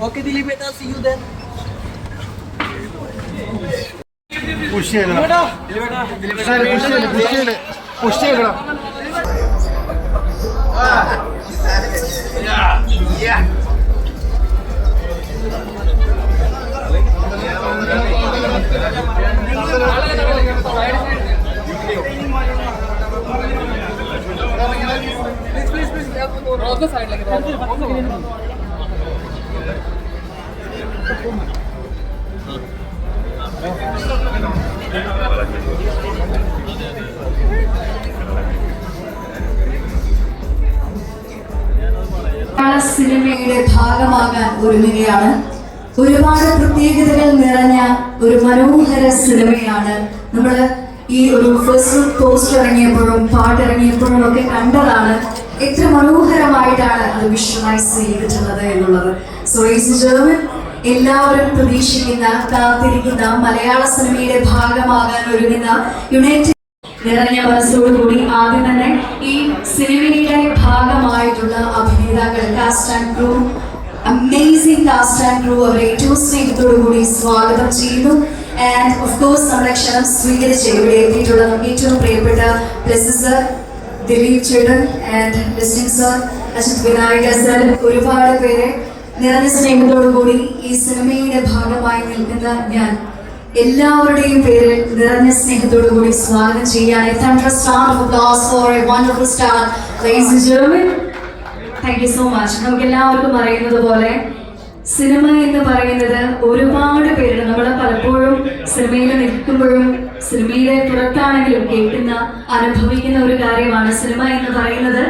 Okay, Dilip, beta. See you then. Push ചെയ്യണം. Push ചെയ്യണം push ചെയ്യണം. പുഷ് ചെയ്യണം. മലയാള സിനിമയുടെ ഭാഗമാകാൻ ഒരുങ്ങുകയാണ്. ഒരുപാട് പ്രത്യേകതകൾ നിറഞ്ഞ ഒരു മനോഹര സിനിമയാണ് നമ്മൾ ഈ ഒരു ഫസ്റ്റ് പോസ്റ്റ് ഇറങ്ങിയപ്പോഴും പാട്ടിറങ്ങിയപ്പോഴും ഒക്കെ കണ്ടതാണ്. എത്ര മനോഹരമായിട്ടാണ് അത് വിഷ്വലൈസ് ചെയ്തിട്ടുള്ളത് എന്നുള്ളത്. സോ എല്ലാവരും പ്രതീക്ഷിക്കുന്ന കാത്തിരിക്കുന്ന മലയാള സിനിമയുടെ ഭാഗമാകാൻ ഒരുങ്ങുന്ന യുണൈറ്റഡ് നിറഞ്ഞ മനസ്സോടുകൂടി ആദ്യം തന്നെ ഈ സിനിമയുടെ ഭാഗമായിട്ടുള്ള അഭിനേതാക്കൾ cast and crew amazing cast and crew അവരെ ഏറ്റവും സ്നേഹത്തോടുകൂടി സ്വാഗതം ചെയ്യുന്നു. ആൻഡ് ഓഫ് കോഴ്സ് നമ്മുടെ ക്ഷണം സ്വീകരിച്ച് ഇവിടെ എത്തിയിട്ടുള്ള ഏറ്റവും പ്രിയപ്പെട്ട പ്ലസ് സർ ദിലീപ് ചേട്ടൻ and listing sir Ajith Vinayaka sir ഒരുപാട് പേരെ നിറഞ്ഞ സ്നേഹത്തോടുകൂടി ഈ സിനിമയുടെ ഭാഗമായി നിൽക്കുന്ന ഞാൻ എല്ലാവരുടെയും പേരിൽ നിറഞ്ഞ സ്നേഹത്തോടുകൂടി സ്വാഗതം ചെയ്യാൻ താങ്ക് യു സോ മച്ച് നമുക്ക് എല്ലാവർക്കും അറിയുന്നത് പോലെ സിനിമ എന്ന് പറയുന്നത് ഒരുപാട് പേരുണ്ട് നമ്മളെ പലപ്പോഴും സിനിമയിൽ നിൽക്കുമ്പോഴും സിനിമയുടെ പുറത്താണെങ്കിലും കേൾക്കുന്ന അനുഭവിക്കുന്ന ഒരു കാര്യമാണ് സിനിമ എന്ന് പറയുന്നത്.